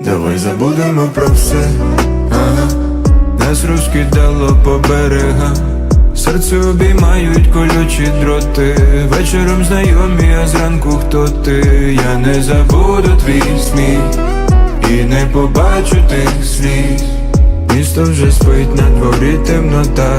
Давай забудемо про все, ага. Нас розкидало по берегам Серце обіймають колючі дроти. Вечором знайомі, а зранку хто ти? Я не забуду твій сміх І не побачу тих сліз. Місто вже спить на дворі темнота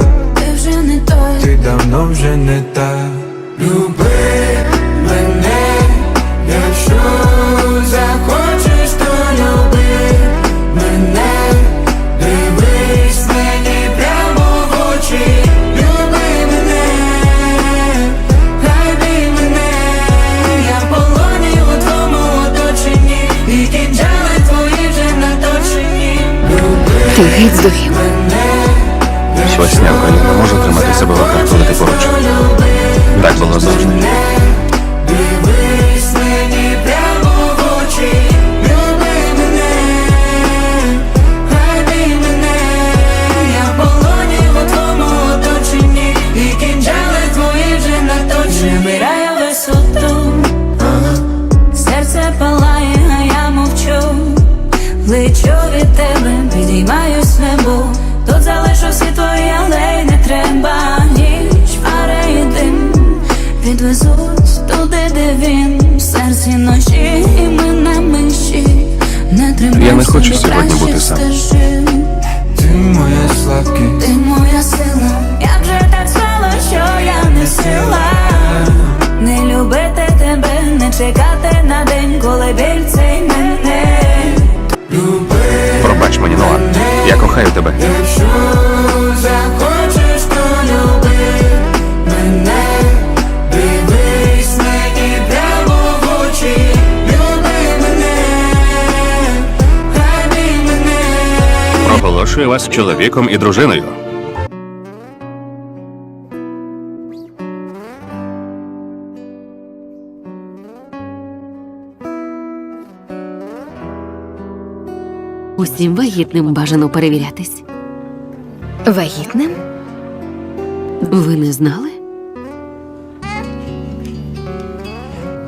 Ти геть здохів. Веснянко, я не можу себе в руках, коли ти поруч. Так було завжди. Я не хочу сьогодні бути сам. Ти моя слабкість, Ти моя сила, як же так стало, що я не сила Не любити тебе, не чекати на день, коли біль цей мене Пробач мені, Ноа. Я кохаю тебе. Мене. Проголошую вас чоловіком і дружиною. Усім вагітним бажано перевірятись. Вагітним? Ви не знали?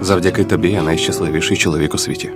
Завдяки тобі я найщасливіший чоловік у світі.